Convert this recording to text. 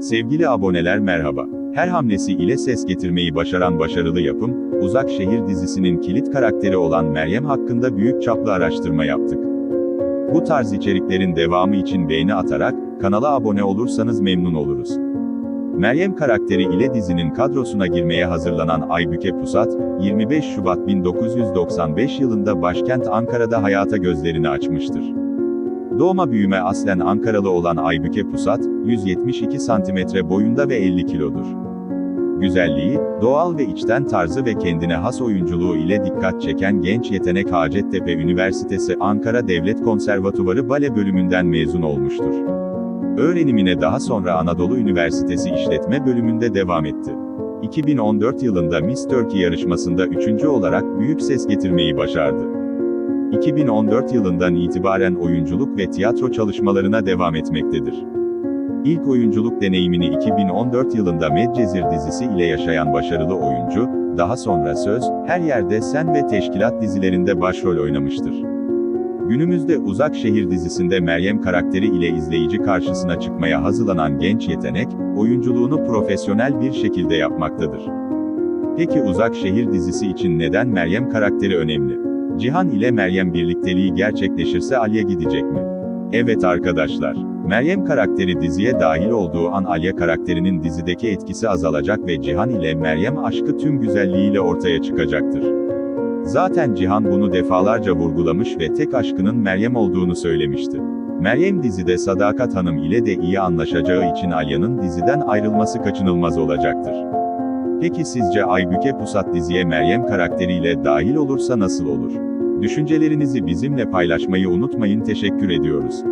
Sevgili aboneler merhaba. Her hamlesi ile ses getirmeyi başaran başarılı yapım, Uzak Şehir dizisinin kilit karakteri olan Meryem hakkında büyük çaplı araştırma yaptık. Bu tarz içeriklerin devamı için beğeni atarak, kanala abone olursanız memnun oluruz. Meryem karakteri ile dizinin kadrosuna girmeye hazırlanan Aybüke Pusat, 25 Şubat 1995 yılında başkent Ankara'da hayata gözlerini açmıştır. Doğma büyüme aslen Ankaralı olan Aybüke Pusat, 172 santimetre boyunda ve 50 kilodur. Güzelliği, doğal ve içten tarzı ve kendine has oyunculuğu ile dikkat çeken genç yetenek Hacettepe Üniversitesi Ankara Devlet Konservatuvarı Bale bölümünden mezun olmuştur. Öğrenimine daha sonra Anadolu Üniversitesi İşletme bölümünde devam etti. 2014 yılında Miss Turkey yarışmasında üçüncü olarak büyük ses getirmeyi başardı. 2014 yılından itibaren oyunculuk ve tiyatro çalışmalarına devam etmektedir. İlk oyunculuk deneyimini 2014 yılında Medcezir dizisi ile yaşayan başarılı oyuncu, daha sonra Söz, Her Yerde Sen ve Teşkilat dizilerinde başrol oynamıştır. Günümüzde Uzak Şehir dizisinde Meryem karakteri ile izleyici karşısına çıkmaya hazırlanan genç yetenek, oyunculuğunu profesyonel bir şekilde yapmaktadır. Peki Uzak Şehir dizisi için neden Meryem karakteri önemli? Cihan ile Meryem birlikteliği gerçekleşirse Alya gidecek mi? Evet arkadaşlar. Meryem karakteri diziye dahil olduğu an Alya karakterinin dizideki etkisi azalacak ve Cihan ile Meryem aşkı tüm güzelliğiyle ortaya çıkacaktır. Zaten Cihan bunu defalarca vurgulamış ve tek aşkının Meryem olduğunu söylemişti. Meryem dizide Sadakat Hanım ile de iyi anlaşacağı için Alya'nın diziden ayrılması kaçınılmaz olacaktır. Peki sizce Aybüke Pusat diziye Meryem karakteriyle dahil olursa nasıl olur? Düşüncelerinizi bizimle paylaşmayı unutmayın teşekkür ediyoruz.